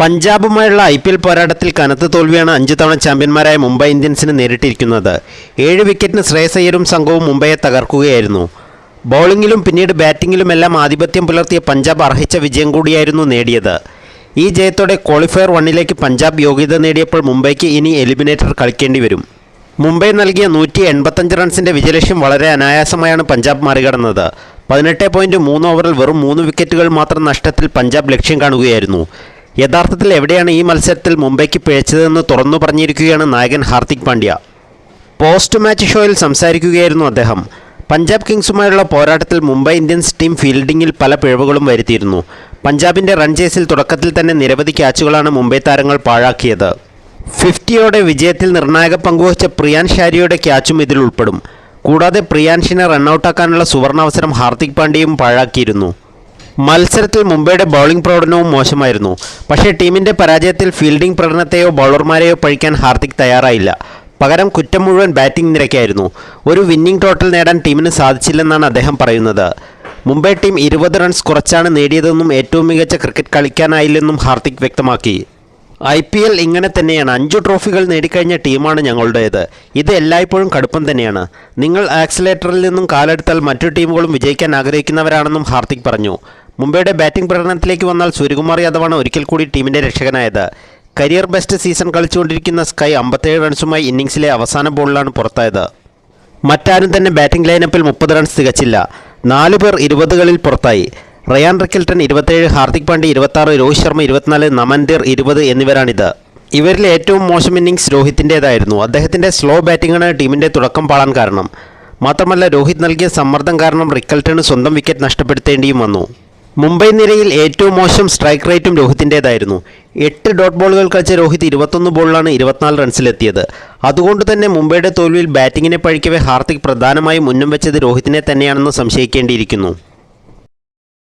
പഞ്ചാബുമായുള്ള I P L പോരാട്ടത്തിൽ കനത്ത തോൽവിയാണ് അഞ്ച് തവണ ചാമ്പ്യന്മാരായ മുംബൈ ഇന്ത്യൻസിന് നേരിട്ടിരിക്കുന്നത്. ഏഴ് വിക്കറ്റിന് ശ്രേയസയ്യരും സംഘവും മുംബൈയെ തകർക്കുകയായിരുന്നു. ബൗളിങ്ങിലും പിന്നീട് ബാറ്റിങ്ങിലുമെല്ലാം ആധിപത്യം പുലർത്തിയ പഞ്ചാബ് അർഹിച്ച വിജയം കൂടിയായിരുന്നു നേടിയത്. ഈ ജയത്തോടെ ക്വാളിഫയർ വണ്ണിലേക്ക് പഞ്ചാബ് യോഗ്യത നേടിയപ്പോൾ മുംബൈക്ക് ഇനി എലിമിനേറ്റർ കളിക്കേണ്ടി വരും. മുംബൈ നൽകിയ നൂറ്റി എൺപത്തഞ്ച് റൺസിന്റെ വിജയലക്ഷ്യം വളരെ അനായാസമായാണ് പഞ്ചാബ് മറികടന്നത്. പതിനെട്ട് പോയിന്റ് മൂന്ന് ഓവറിൽ വെറും മൂന്ന് വിക്കറ്റുകൾ മാത്രം നഷ്ടത്തിൽ പഞ്ചാബ് ലക്ഷ്യം കാണുകയായിരുന്നു. യഥാർത്ഥത്തിൽ എവിടെയാണ് ഈ മത്സരത്തിൽ മുംബൈക്ക് പിഴച്ചതെന്ന് തുറന്നു പറഞ്ഞിരിക്കുകയാണ് നായകൻ ഹാർദിക് പാണ്ഡ്യ. പോസ്റ്റ് മാച്ച് ഷോയിൽ സംസാരിക്കുകയായിരുന്നു അദ്ദേഹം. പഞ്ചാബ് കിങ്സുമായുള്ള പോരാട്ടത്തിൽ മുംബൈ ഇന്ത്യൻസ് ടീം ഫീൽഡിങ്ങിൽ പല പിഴവുകളും വരുത്തിയിരുന്നു. പഞ്ചാബിന്റെ റൺ ചേസിൽ തുടക്കത്തിൽ തന്നെ നിരവധി ക്യാച്ചുകളാണ് മുംബൈ താരങ്ങൾ പാഴാക്കിയത്. ഫിഫ്റ്റിയോടെ വിജയത്തിൽ നിർണായക പങ്കുവച്ച പ്രിയാൻ ഷാരിയുടെ ക്യാച്ചും ഇതിൽ ഉൾപ്പെടും. കൂടാതെ പ്രിയാൻഷിനെ റണ്ണൌട്ടാക്കാനുള്ള സുവർണാവസരം ഹാർദിക് പാണ്ഡ്യയും പാഴാക്കിയിരുന്നു. മത്സരത്തിൽ മുംബൈയുടെ ബൗളിംഗ് പ്രകടനവും മോശമായിരുന്നു. പക്ഷേ ടീമിന്റെ പരാജയത്തിൽ ഫീൽഡിംഗ് പ്രകടനത്തെയോ ബൗളർമാരെയോ പഴിക്കാൻ ഹാർദിക് തയ്യാറായില്ല. പകരം കുറ്റം മുഴുവൻ ബാറ്റിംഗ് നിരക്കായിരുന്നു. ഒരു വിന്നിംഗ് ടോട്ടൽ നേടാൻ ടീമിന് സാധിച്ചില്ലെന്നാണ് അദ്ദേഹം പറയുന്നത്. മുംബൈ ടീം ഇരുപത് റൺസ് കുറച്ചാണ് നേടിയതെന്നും ഏറ്റവും മികച്ച ക്രിക്കറ്റ് കളിക്കാനായില്ലെന്നും ഹാർദിക് വ്യക്തമാക്കി. ഐ പി എൽ ഇങ്ങനെ തന്നെയാണ്. അഞ്ചു ട്രോഫികൾ നേടിക്കഴിഞ്ഞ ടീമാണ് ഞങ്ങളുടേത്. ഇത് എല്ലായ്പ്പോഴും കടുപ്പം തന്നെയാണ്. നിങ്ങൾ ആക്സിലേറ്ററിൽ നിന്നും കാലെടുത്താൽ മറ്റു ടീമുകളും വിജയിക്കാൻ ആഗ്രഹിക്കുന്നവരാണെന്നും ഹാർദിക് പറഞ്ഞു. മുംബൈയുടെ ബാറ്റിംഗ് പ്രകടനത്തിലേക്ക് വന്നാൽ സൂര്യകുമാർ യാദവാണ് ഒരിക്കൽ കൂടി ടീമിന്റെ രക്ഷകനായത്. കരിയർ ബെസ്റ്റ് സീസൺ കളിച്ചുകൊണ്ടിരിക്കുന്ന സ്കൈ അമ്പത്തേഴ് റൺസുമായി ഇന്നിംഗ്സിലെ അവസാന ബോളിലാണ് പുറത്തായത്. മറ്റാരും തന്നെ ബാറ്റിംഗ് ലൈനപ്പിൽ മുപ്പത് റൺസ് തികച്ചില്ല. നാല് പേർ ഇരുപതുകളിൽ പുറത്തായി. റയാൻ റിക്കൽട്ടൺ ഇരുപത്തേഴ് ഹാർദിക് പാണ്ഡ്യ ഇരുപത്താറ് രോഹിത് ശർമ്മ ഇരുപത്തിനാല് നമൻദീർ ഇരുപത് എന്നിവരാണിത്. ഇവരിൽ ഏറ്റവും മോശം ഇന്നിംഗ്സ് രോഹിത്തിന്റേതായിരുന്നു അദ്ദേഹത്തിന്റെ സ്ലോ ബാറ്റിംഗാണ് ടീമിന്റെ തുടക്കം പാളാൻ കാരണം. മാത്രമല്ല രോഹിത് നൽകിയ സമ്മർദ്ദം കാരണം റിക്കൽട്ടണ് സ്വന്തം വിക്കറ്റ് നഷ്ടപ്പെടുത്തേണ്ടിയും വന്നു. മുംബൈ നിരയിൽ ഏറ്റവും മോശം സ്ട്രൈക്ക് റേറ്റും രോഹിത്തിന്റേതായിരുന്നു. എട്ട് ഡോട്ട് ബോളുകൾ കളിച്ച രോഹിത് ഇരുപത്തൊന്ന് ബോളിലാണ് ഇരുപത്തിനാല് റൺസിലെത്തിയത്. അതുകൊണ്ട് തന്നെ മുംബൈയുടെ തോൽവിയിൽ ബാറ്റിങ്ങിനെ പഴിക്കവേ ഹാർദിക് പ്രധാനമായും മുന്നും വെച്ചത് രോഹിത്തിനെ തന്നെയാണെന്ന് സംശയിക്കേണ്ടിയിരിക്കുന്നു.